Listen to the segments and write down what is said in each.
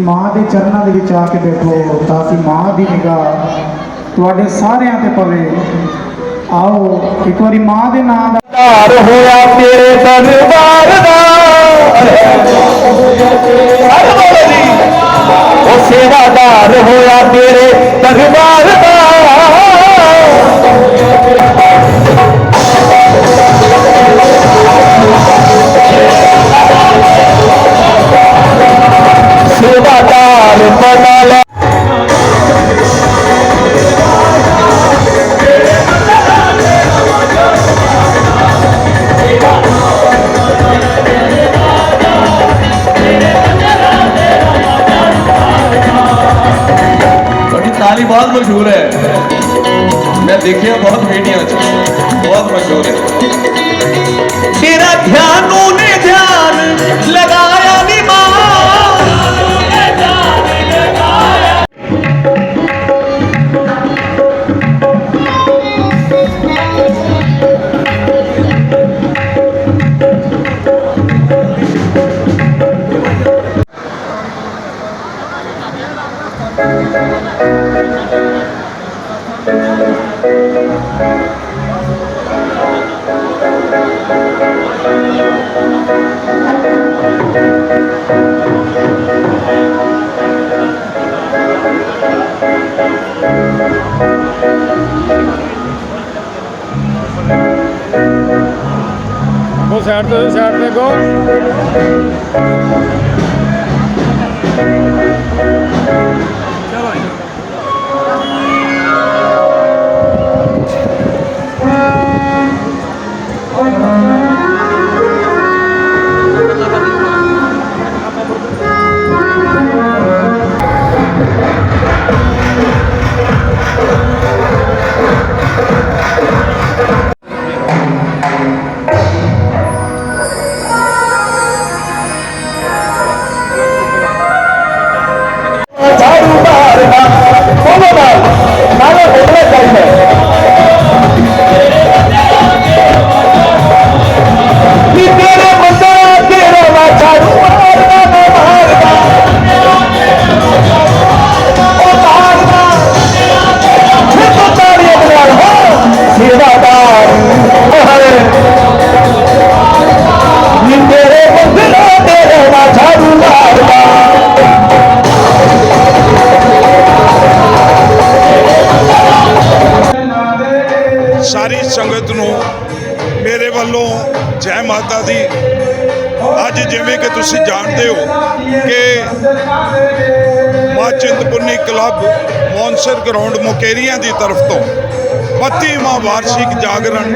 ਮਾਂ ਦੇ ਚਰਨਾਂ ਦੇ ਵਿੱਚ ਆ ਕੇ ਬੈਠੋ ਤਾਂ ਕਿ ਮਾਂ ਦੀ ਨਿਗਾਹ ਤੁਹਾਡੇ ਸਾਰਿਆਂ ਤੇ ਪਵੇ ਆਓ ਇੱਕ ਵਾਰੀ ਮਾਂ ਦੇ ਨਾਮ ਦਾ ਧਾਰ ਹੋਇਆ ਤੇਰੇ ਦਰਬਾਰ ਦਾ ਸਰਬੋਲੀ ਉਹ ਸੇਵਾਦਾਰ ਹੋਇਆ ਤੇਰੇ ਮੈਂ ਦੇਖਿਆ ਬਹੁਤ ਮੀਡੀਆ 'ਚ ਬਹੁਤ ਮਸ਼ਹੂਰ ਹੈ ਤੇਰਾ ਧਿਆਨ ਨੂੰ ਨੇ ਧਿਆਨ ਲਗਾਇਆ ਨੀ ਮਾਂ ਉਹ ਸਾਈਡ ਤੇ ਵੱਲੋਂ ਜੈ ਮਾਤਾ ਦੀ। ਅੱਜ ਜਿਵੇਂ ਕਿ ਤੁਸੀਂ ਜਾਣਦੇ ਹੋ ਕਿ ਮਾਂ ਚਿੰਤਪੁਰਨੀ ਕਲੱਬ ਮੌਨਸਰ ਗਰਾਊਂਡ ਮੁਕੇਰੀਆਂ ਦੀ ਤਰਫ ਤੋਂ 32ਵਾਂ ਵਾਰਸ਼ਿਕ ਜਾਗਰਣ,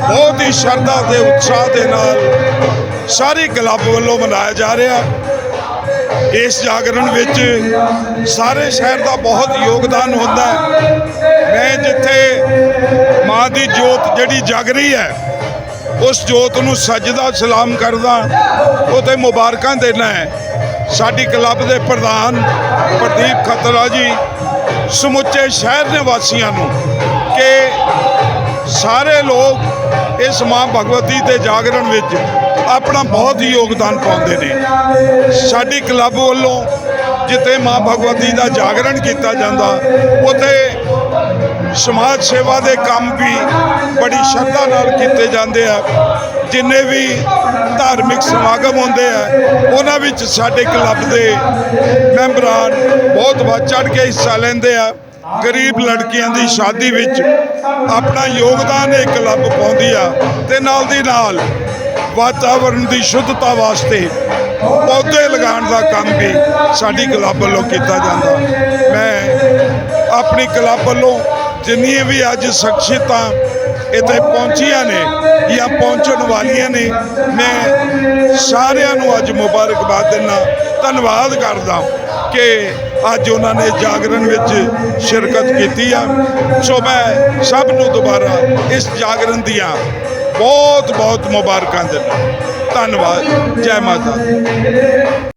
ਬਹੁਤ ਹੀ ਸ਼ਰਧਾ ਤੇ ਉਤਸ਼ਾਹ ਦੇ ਨਾਲ ਸਾਰੀ ਕਲੱਬ ਵੱਲੋਂ ਮਨਾਇਆ ਜਾ ਰਿਹਾ। ਇਸ ਜਾਗਰਣ ਵਿੱਚ ਸਾਰੇ ਸ਼ਹਿਰ ਦਾ ਬਹੁਤ ਯੋਗਦਾਨ ਹੁੰਦਾ ਹੈ। ਮੈਂ ਜਿੱਥੇ ਮਾਂ ਦੀ ਜੋਤ ਜਿਹੜੀ ਜਗ ਰਹੀ ਹੈ ਉਸ ਜੋਤ ਨੂੰ ਸਜਦਾ ਸਲਾਮ ਕਰਦਾ ਉਹ ਮੁਬਾਰਕਾਂ ਦੇਣਾ ਹੈ। ਸਾਡੀ ਕਲੱਬ ਦੇ ਪ੍ਰਧਾਨ ਪ੍ਰਦੀਪ ਖਤਰਾ ਜੀ, ਸਮੁੱਚੇ ਸ਼ਹਿਰ ਨਿਵਾਸੀਆਂ ਨੂੰ ਕਿ ਸਾਰੇ ਲੋਕ ਇਸ ਮਾਂ ਭਗਵਤੀ ਦੇ ਜਾਗਰਣ ਵਿੱਚ ਆਪਣਾ ਬਹੁਤ ਹੀ ਯੋਗਦਾਨ ਪਾਉਂਦੇ ਨੇ। ਸਾਡੀ ਕਲੱਬ ਵੱਲੋਂ ਜਿੱਥੇ ਮਾਂ ਭਗਵਤੀ ਦਾ ਜਾਗਰਣ ਕੀਤਾ ਜਾਂਦਾ, ਉਥੇ ਸਮਾਜ ਸੇਵਾ ਦੇ ਕੰਮ ਵੀ ਬੜੀ ਸ਼ਰਧਾ ਨਾਲ ਕੀਤੇ ਜਾਂਦੇ ਆ। ਜਿੰਨੇ ਵੀ ਧਾਰਮਿਕ ਸਮਾਗਮ ਹੁੰਦੇ ਆ, ਉਹਨਾਂ ਵਿੱਚ ਸਾਡੇ ਕਲੱਬ ਦੇ ਮੈਂਬਰਾਂ ਬਹੁਤ ਵੱਧ ਚੜ ਕੇ ਹਿੱਸਾ ਲੈਂਦੇ ਆ। ਗਰੀਬ ਲੜਕੀਆਂ ਦੀ ਸ਼ਾਦੀ ਵਿੱਚ ਆਪਣਾ ਯੋਗਦਾਨ ਇਹ ਕਲੱਬ ਪਾਉਂਦੀ ਆ ਤੇ ਨਾਲ ਦੀ ਨਾਲ ਵਾਤਾਵਰਣ ਦੀ ਸ਼ੁੱਧਤਾ ਵਾਸਤੇ ਪੌਦੇ ਲਗਾਉਣ ਦਾ ਕੰਮ ਵੀ ਸਾਡੀ ਕਲੱਬ ਵੱਲੋਂ ਕੀਤਾ ਜਾਂਦਾ। ਮੈਂ ਆਪਣੀ ਕਲੱਬ ਵੱਲੋਂ ਜਿੰਨੀਆਂ ਵੀ ਅੱਜ ਸ਼ਖਸੀਅਤਾਂ ਇੱਥੇ ਪਹੁੰਚੀਆਂ ਨੇ ਜਾਂ ਪਹੁੰਚਣ ਵਾਲੀਆਂ ਨੇ, ਮੈਂ ਸਾਰਿਆਂ ਨੂੰ ਅੱਜ ਮੁਬਾਰਕਬਾਦ ਦਿੰਦਾ ਧੰਨਵਾਦ ਕਰਦਾ ਕਿ ਅੱਜ ਉਹਨਾਂ ਨੇ ਜਾਗਰਣ ਵਿੱਚ ਸ਼ਿਰਕਤ ਕੀਤੀ ਆ। ਸੋ ਮੈਂ ਸਭ ਨੂੰ ਦੁਬਾਰਾ ਇਸ ਜਾਗਰਣ ਦੀਆਂ ਬਹੁਤ ਬਹੁਤ ਮੁਬਾਰਕਾਂ ਦਿੰਦਾ ਧੰਨਵਾਦ। ਜੈ ਮਾਤਾ